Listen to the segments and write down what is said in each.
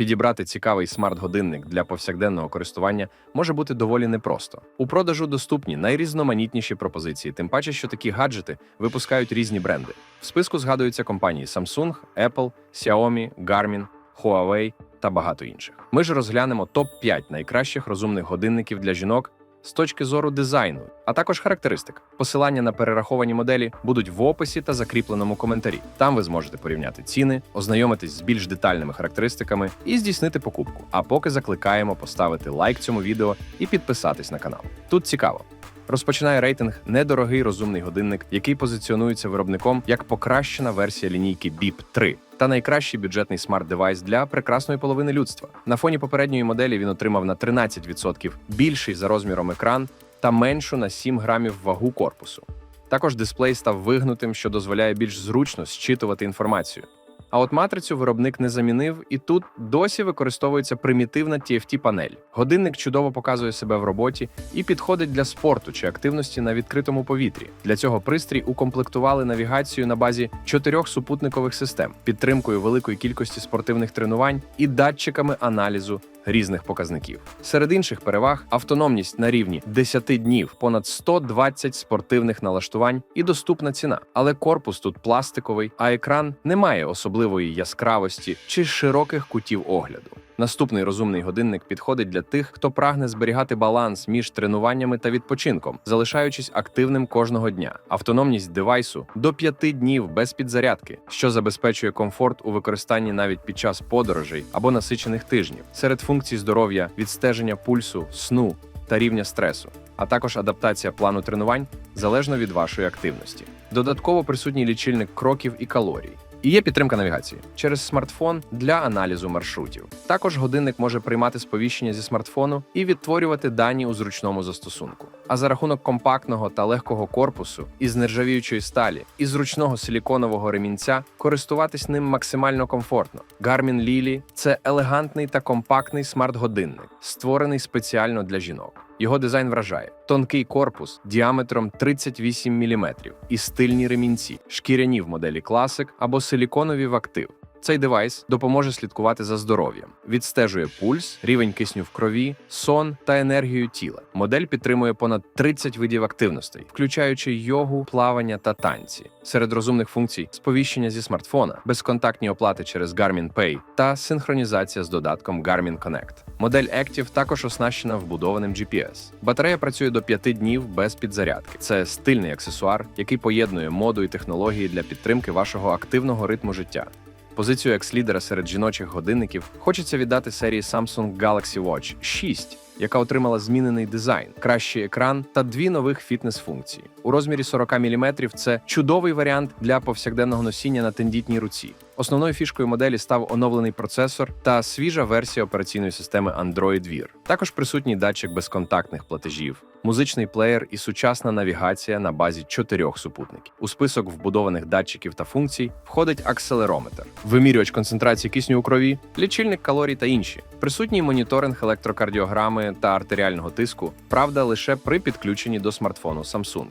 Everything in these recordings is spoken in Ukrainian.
Підібрати цікавий смарт-годинник для повсякденного користування може бути доволі непросто. У продажу доступні найрізноманітніші пропозиції, тим паче, що такі гаджети випускають різні бренди. В списку згадуються компанії Samsung, Apple, Xiaomi, Garmin, Huawei та багато інших. Ми ж розглянемо топ-5 найкращих розумних годинників для жінок з точки зору дизайну, а також характеристик. Посилання на перераховані моделі будуть в описі та закріпленому коментарі. Там ви зможете порівняти ціни, ознайомитись з більш детальними характеристиками і здійснити покупку. А поки закликаємо поставити лайк цьому відео і підписатись на канал. Тут цікаво. Розпочинає рейтинг недорогий розумний годинник, який позиціонується виробником як покращена версія лінійки BIP 3 та найкращий бюджетний смарт-девайс для прекрасної половини людства. На фоні попередньої моделі він отримав на 13% більший за розміром екран та меншу на 7 грамів вагу корпусу. Також дисплей став вигнутим, що дозволяє більш зручно зчитувати інформацію. А от матрицю виробник не замінив, і тут досі використовується примітивна TFT-панель. Годинник чудово показує себе в роботі і підходить для спорту чи активності на відкритому повітрі. Для цього пристрій укомплектували навігацію на базі чотирьох супутникових систем, підтримкою великої кількості спортивних тренувань і датчиками аналізу різних показників. Серед інших переваг автономність на рівні 10 днів, понад 120 спортивних налаштувань і доступна ціна. Але корпус тут пластиковий, а екран не має особливої яскравості чи широких кутів огляду. Наступний розумний годинник підходить для тих, хто прагне зберігати баланс між тренуваннями та відпочинком, залишаючись активним кожного дня. Автономність девайсу до 5 днів без підзарядки, що забезпечує комфорт у використанні навіть під час подорожей або насичених тижнів. Серед функцій здоров'я, відстеження пульсу, сну та рівня стресу, а також адаптація плану тренувань залежно від вашої активності. Додатково присутній лічильник кроків і калорій. І є підтримка навігації через смартфон для аналізу маршрутів. Також годинник може приймати сповіщення зі смартфону і відтворювати дані у зручному застосунку. А за рахунок компактного та легкого корпусу із нержавіючої сталі і зручного силіконового ремінця користуватись ним максимально комфортно. Garmin Lily – це елегантний та компактний смарт-годинник, створений спеціально для жінок. Його дизайн вражає тонкий корпус діаметром 38 мм і стильні ремінці, шкіряні в моделі Classic або силіконові в актив. Цей девайс допоможе слідкувати за здоров'ям, відстежує пульс, рівень кисню в крові, сон та енергію тіла. Модель підтримує понад 30 видів активностей, включаючи йогу, плавання та танці. Серед розумних функцій сповіщення зі смартфона, безконтактні оплати через Garmin Pay та синхронізація з додатком Garmin Connect. Модель Active також оснащена вбудованим GPS. Батарея працює до 5 днів без підзарядки. Це стильний аксесуар, який поєднує моду і технології для підтримки вашого активного ритму життя. Позицію екс-лідера серед жіночих годинників хочеться віддати серії Samsung Galaxy Watch 6, яка отримала змінений дизайн, кращий екран та дві нових фітнес-функції. У розмірі 40 мм це чудовий варіант для повсякденного носіння на тендітній руці. Основною фішкою моделі став оновлений процесор та свіжа версія операційної системи Android Wear. Також присутній датчик безконтактних платежів, музичний плеєр і сучасна навігація на базі чотирьох супутників. У список вбудованих датчиків та функцій входить акселерометр, вимірювач концентрації кисню у крові, лічильник калорій та інші. Присутній моніторинг електрокардіограми та артеріального тиску, правда, лише при підключенні до смартфону Samsung.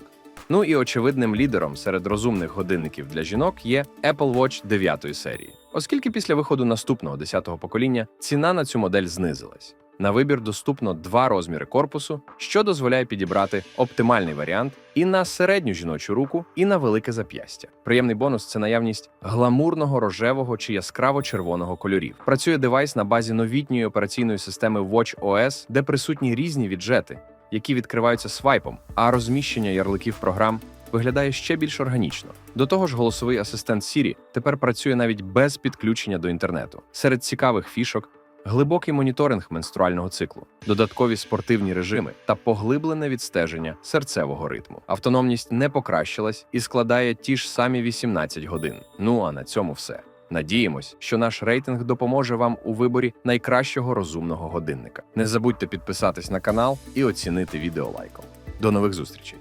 Ну і очевидним лідером серед розумних годинників для жінок є Apple Watch 9 серії, оскільки після виходу наступного 10-го покоління ціна на цю модель знизилась. На вибір доступно два розміри корпусу, що дозволяє підібрати оптимальний варіант і на середню жіночу руку, і на велике зап'ястя. Приємний бонус це наявність гламурного рожевого чи яскраво червоного кольорів. Працює девайс на базі новітньої операційної системи Watch OS, де присутні різні віджети, які відкриваються свайпом, а розміщення ярликів програм виглядає ще більш органічно. До того ж, голосовий асистент Siri тепер працює навіть без підключення до інтернету. Серед цікавих фішок. Глибокий моніторинг менструального циклу, додаткові спортивні режими та поглиблене відстеження серцевого ритму. Автономність не покращилась і складає ті ж самі 18 годин. Ну а на цьому все. Надіємось, що наш рейтинг допоможе вам у виборі найкращого розумного годинника. Не забудьте підписатись на канал і оцінити відео лайком. До нових зустрічей!